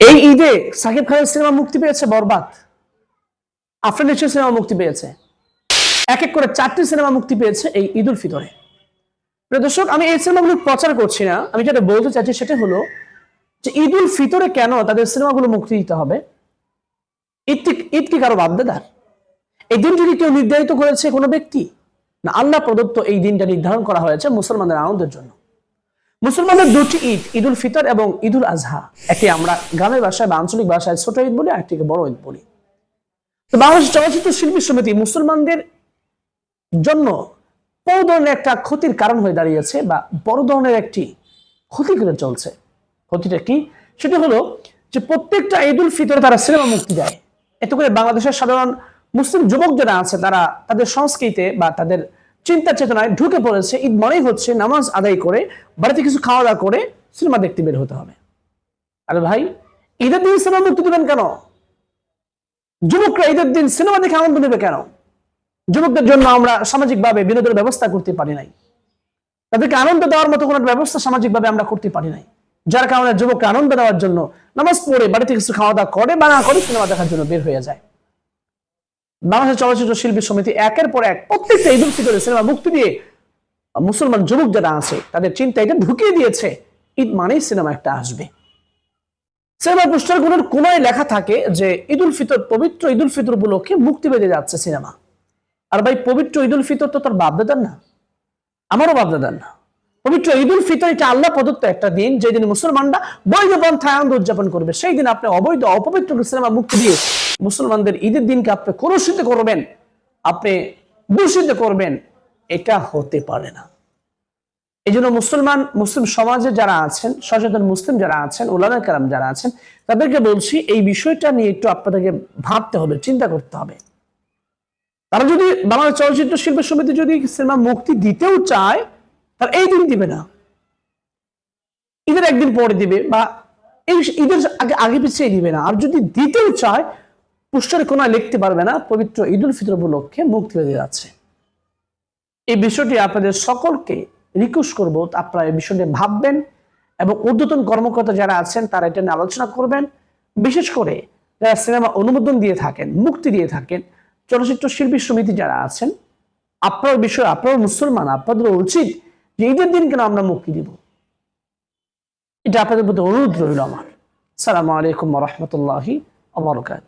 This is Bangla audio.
এই ঈদে সাকিব খানের সিনেমা মুক্তি পেয়েছে বরবাদ। আফরানের সিনেমা মুক্তি পেয়েছে। এক এক করে চারটি সিনেমা মুক্তি পেয়েছে এই ঈদ উল ফিতরে দর্শক, আমি এই সিনেমাগুলো প্রচার করছি না। আমি যেটা বলতে চাচ্ছি সেটা হলো যে ঈদ উল ফিতরে কেন তাদের সিনেমাগুলো মুক্তি দিতে হবে? ঈদ ঈদ কি কারও বাধ্যতার এই দিন যদি কেউ নির্ধারিত করেছে কোনো ব্যক্তি? না, আল্লাহ প্রদত্ত এই দিনটা নির্ধারণ করা হয়েছে মুসলমানদের আনন্দের জন্য। মুসলমানদের দুটি ঈদ ঈদ উল ফিতর এবং ঈদ উল আজহা। একে আমরা গ্রামের ভাষায় বা আঞ্চলিক ভাষায় ছোট ঈদ বলি আরেকটিকে বড় ঈদ বলি। তো বাংলাদেশ চলচ্চিত্র শিল্পী সমিতি মুসলমানদের জন্য বড় ধরনের একটা ক্ষতির কারণ হয়ে দাঁড়িয়েছে বা বড় ধরনের একটি ক্ষতি করে চলছে। ক্ষতিটা কি? সেটা হলো যে প্রত্যেকটা ঈদ উল ফিতরে তারা সিনেমা মুক্তি দেয়। এতে করে বাংলাদেশের সাধারণ মুসলিম যুবক যারা আছে, তারা তাদের সংস্কৃতিতে বা তাদের চিন্তা চেতনায় ঢুকে পড়েছে, ঈদ মনেই হচ্ছে নামাজ আদায় করে, বাড়িতে কিছু খাওয়া দাওয়া করে সিনেমা দেখতে বের হতে হবে। আরে ভাই, ঈদের দিন সিনেমা মুক্তি দেবেন কেন? যুবকরা ঈদের দিন সিনেমা দেখে আনন্দ নেবে কেন? যুবকদের জন্য আমরা সামাজিকভাবে বিনোদনের ব্যবস্থা করতে পারি নাই। তাদেরকে আনন্দ দেওয়ার মতো কোনো ব্যবস্থা সামাজিকভাবে আমরা করতে পারি নাই। যার কারণে যুবককে আনন্দ দেওয়ার জন্য নামাজ পড়ে, বাড়িতে কিছু খাওয়া দাওয়া করে, বা না করে সিনেমা দেখার জন্য বের হয়ে যায়। বাংলাদেশ চলচ্চিত্র শিল্পী সমিতি একের পর এক প্রত্যেকটা ঈদ উল ফিতরের সিনেমা মুক্তি দিয়ে মুসলমান যুবক যারা আছে, তাদের চিন্তা এটা ঢুকিয়ে দিয়েছে, ঈদ মানেই সিনেমা একটা আসবে। সিনেমা পোস্টারগুলোর কোনায় লেখা থাকে যে, ঈদ উল ফিতর, পবিত্র ঈদ উল ফিতর উপলক্ষে মুক্তি পেতে যাচ্ছে সিনেমা। আর ভাই, পবিত্র ঈদ উল ফিতর তো তোর বাপদাদার না। আমারও বাপদাদার না। পবিত্র ঈদ উল ফিতর এটা আল্লাহ প্রদত্ত একটা দিন যেদিন মুসলমানরা বৈধ পন্থায় আনন্দ উদযাপন করবে। সেই দিন আপনি অবৈধ, অপবিত্র সিনেমা মুক্তি দিয়ে মুসলমানদের ঈদের দিনকে আপনি কলুষিত করবেন, আপনি দূষিত করবেন, এটা হতে পারে না। এই জন্য মুসলমান, মুসলিম সমাজে যারা আছেন, সচেতন মুসলিম যারা আছেন ওলামা কালাম যারা আছেন, তাদেরকে বলছি, এই বিষয়টা নিয়ে একটু আপনাদেরকে ভাবতে হবে, চিন্তা করতে হবে। তারা যদি বাংলা চলচ্চিত্র শিল্প সমিতি যদি সিনেমা মুক্তি দিতেও চায় তারা এই দিন দিবে না। ঈদের একদিন পরে দিবে বা এই ঈদের আগে আগে পিছিয়ে দিবে না। আর যদি দিতেও চায় পোস্টারে কোনো লিখতে পারবে না, পবিত্র ঈদ উল ফিতর উপলক্ষে মুক্তি হয়ে যাচ্ছে এই বিষয়টি আপনাদের সকলকে রিকোয়েস্ট করব, আপনারা এই বিষয়টি ভাববেন এবং ঊর্ধ্বতন কর্মকর্তা যারা আছেন, তারা এটা নিয়ে আলোচনা করবেন। বিশেষ করে যারা সিনেমা অনুমোদন দিয়ে থাকেন, মুক্তি দিয়ে থাকেন, চলচ্চিত্র শিল্পী সমিতি যারা আছেন, আপনার বিষয়, আপনার মুসলমান, আপনাদের উচিত যে ঈদের দিন কেন আমরা মুক্তি দিব এটা আপনাদের প্রতি অনুরোধ রইল আমার সালামু আলাইকুম রহমতুল্লাহি আবরকাত